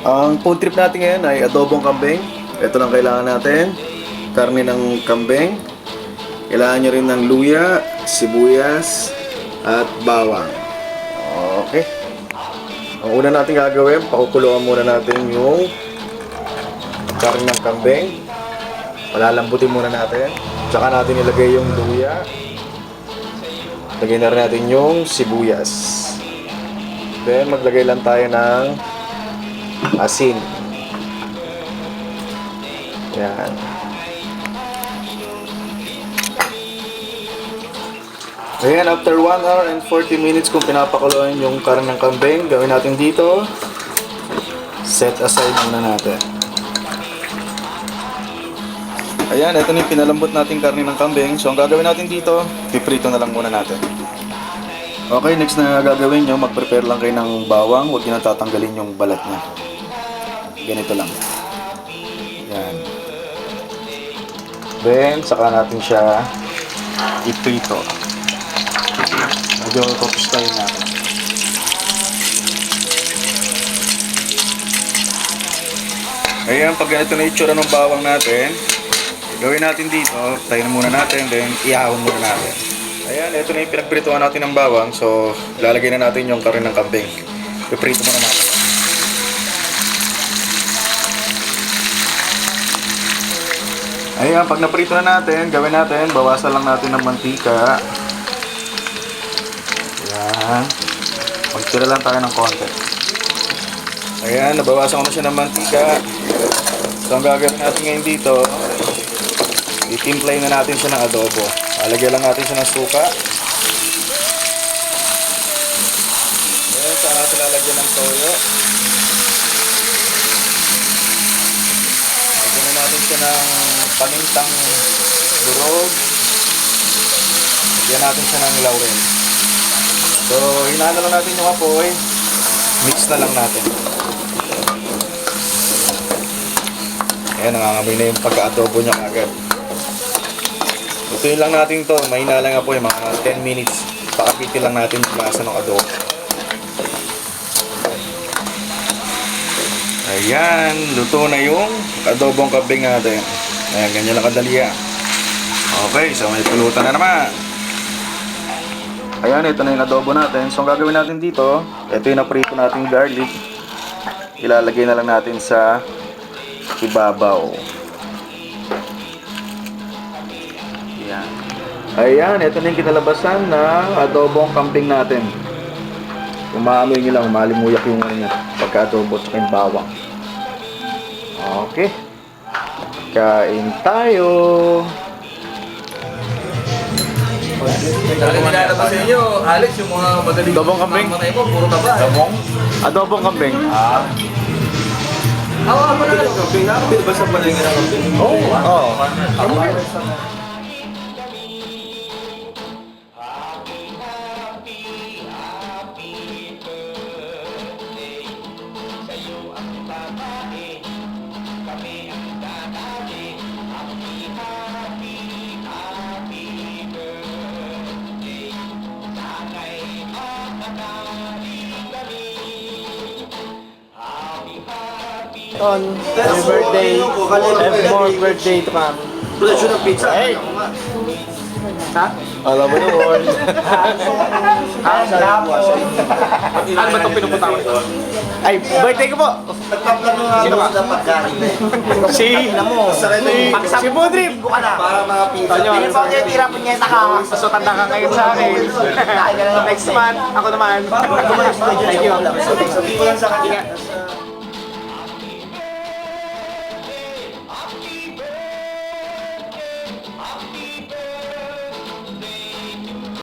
Ang food trip natin ngayon ay adobong kambing. Ito lang kailangan natin. Karne ng kambing. Kailangan nyo rin ng luya, sibuyas, at bawang. Okay. Ang una natin gagawin, pakukuluan muna natin yung karne ng kambing. Palalambutin muna natin. Tsaka natin ilagay yung luya. Lagyan na rin natin yung sibuyas. Then maglagay lang tayo ng asin. Yan. Ayan, after 1 hour and 40 minutes kung pinapakuluan yung karang ng kambing, gawin natin dito. Set aside muna natin. Ayan, ito na pinalambot natin karne ng kambing. So, ang gagawin natin dito, piprito na lang muna natin. Okay, next na gagawin nyo, mag-prepare lang kayo ng bawang. Huwag nyo na tatanggalin yung balat niya. Ganito lang. Yan. Then, saka natin siya iprito. Medyo tostahin natin. Ayan, pag ganito na itsura ng bawang natin, gawin natin dito, tayo na muna natin, then ihawin muna natin. Ayan, ito na yung pinagprituhan natin ng bawang, so lalagay na natin yung karin ng kambing. Iprito muna natin. Ayan, pag naprito na natin, gawin natin, bawasan lang natin ng mantika. Ayan. Magtira lang tayo ng konti. Ayan, nabawasan ko na siya ng mantika. So, ang gagawin natin ngayon dito, itimplay na natin siya ng adobo. Lalagyan lang natin siya ng suka. Ayan, saan natin lalagyan ng toyo. Lagyan na natin siya ng pamintang durog. Lagyan natin siya ng laurel. So, hinaan na lang natin yung apoy. Mix na lang natin. Ayan, nangangamoy na yung pagka-adobo niya agad. Lutuin lang natin to. Mahina lang apoy, mga 10 minutes. Pakapitin lang natin yung lasa ng adobo. Ayan, luto na yung adobong kambing natin. Ayan, ganyan lang kadali yan. Okay, so may pulutan na naman. Ayan, ito na yung adobo natin. So, ang gagawin natin dito, ito yung naprito nating garlic. Ilalagay na lang natin sa ibabaw. Ayan, ito na yung kinalabasan ng adobong kambing natin. Umaamoy nyo lang, malimuyak yung ano niya, pagka-adobo at yung bawang. Okay. Kain tayo. Dahil nilalabas sa inyo, Alex, yung mga magaling Dobong kambing? matay mo, puro taba. eh. Adobong? Adobong kambing. Ah. Awa mo na lang. Kambing na, ba sa palengke ng kambing? Oo. Oo. On happy birthday and more birthday to come. Presyo ng pizza. Hey! Ha? Alam mo yun. Ah, sarap. Ano ba itong pinupunta ko? Ay, birthday ko po! Nagpaplano nga Sino ba? sa pagkain. Si... Si... Si Budrip! Para mga pizza. Tonyo, tira po niya ka. So, tanda ka ngayon sa akin. Next month, ako naman. Thank you. Sabihin ko lang sa kanya.